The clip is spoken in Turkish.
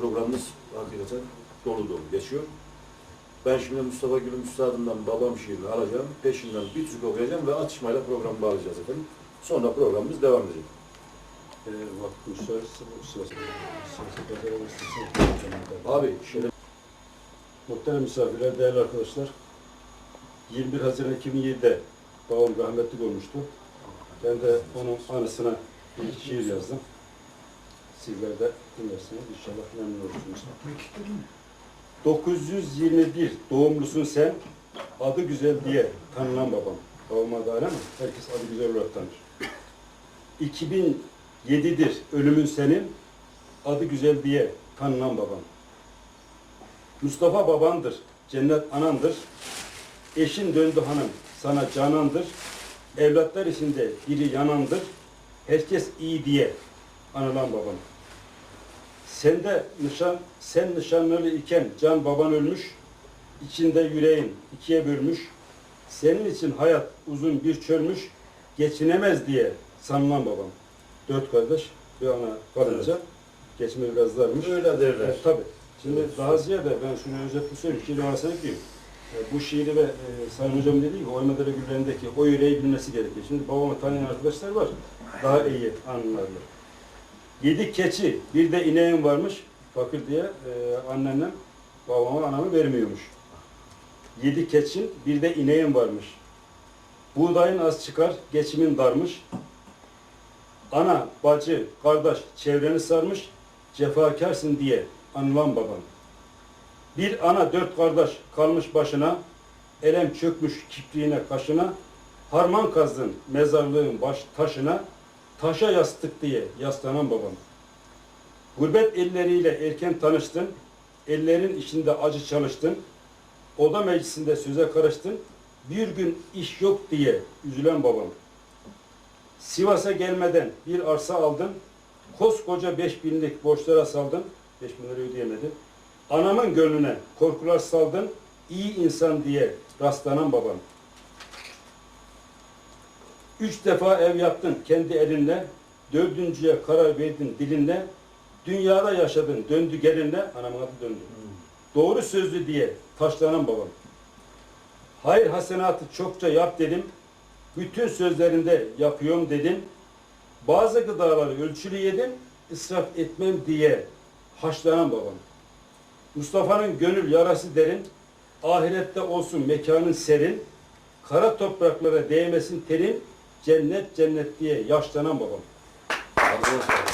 programımız hakikaten dolu dolu geçiyor. Ben şimdi Mustafa Gül'ün üstadından babam şiirini alacağım. Peşinden bir Türk okuyacağım ve atışmayla programı bağlayacağız efendim. Sonra programımız devam edecek. Ee, bu sırası. Abi şöyle Muhterem misafirler, değerli arkadaşlar. 21 Haziran 2007'de babam rahmetli olmuştu. Ben de onun anısına bir şiir yazdım. Sizler de dinlersiniz. İnşallah memnun olursunuz. 921 doğumlusun sen, adı güzel diye tanınan babam. Babam adı öyle mi? Herkes adı güzel olarak tanır. 2007'dir ölümün senin, adı güzel diye tanınan babam. Mustafa babandır, cennet anandır. Eşin döndü hanım, sana canandır. Evlatlar içinde biri yanandır. Herkes iyi diye anılan baban. Sende nişan, sen nişanlılı iken can baban ölmüş. içinde yüreğin ikiye bölmüş. Senin için hayat uzun bir çölmüş. Geçinemez diye sanılan babam. Dört kardeş bir ana kalınca geçme biraz darmış. öyle derler. Evet, tabii. Şimdi Evet. daha ziyade ben şunu özetle söyleyeyim. Şiir havasına ekleyeyim. E, bu şiiri ve e, Sayın Hocam dediği gibi Oymedere Güllerindeki o yüreği bilmesi gerekiyor. Şimdi babamı tanıyan arkadaşlar var. Daha iyi anlarlar. Yedi keçi, bir de ineğim varmış. Fakir diye e, anneannem babama anamı vermiyormuş. Yedi keçin, bir de ineğim varmış. Buğdayın az çıkar, geçimin darmış. Ana, bacı, kardeş çevreni sarmış, cefakarsın diye anılan babam. Bir ana dört kardeş kalmış başına, elem çökmüş kipriğine kaşına, harman kazdın mezarlığın baş taşına, taşa yastık diye yaslanan babam. Gurbet elleriyle erken tanıştın, ellerin içinde acı çalıştın, oda meclisinde söze karıştın, bir gün iş yok diye üzülen babam. Sivas'a gelmeden bir arsa aldın, koskoca beş binlik borçlara saldın, beş bin lirayı ödeyemedin. Anamın gönlüne korkular saldın, iyi insan diye rastlanan babam. Üç defa ev yaptın kendi elinle, dördüncüye karar verdin dilinle, dünyada yaşadın döndü gelinle, anamın adı döndü. Doğru sözlü diye taşlanan babam. Hayır hasenatı çokça yap dedim, bütün sözlerinde yapıyorum dedim. Bazı gıdaları ölçülü yedim, israf etmem diye haşlanan babam. Mustafa'nın gönül yarası derin, ahirette olsun mekanın serin, kara topraklara değmesin terin, cennet cennet diye yaşlanan babam. Arkadaşlar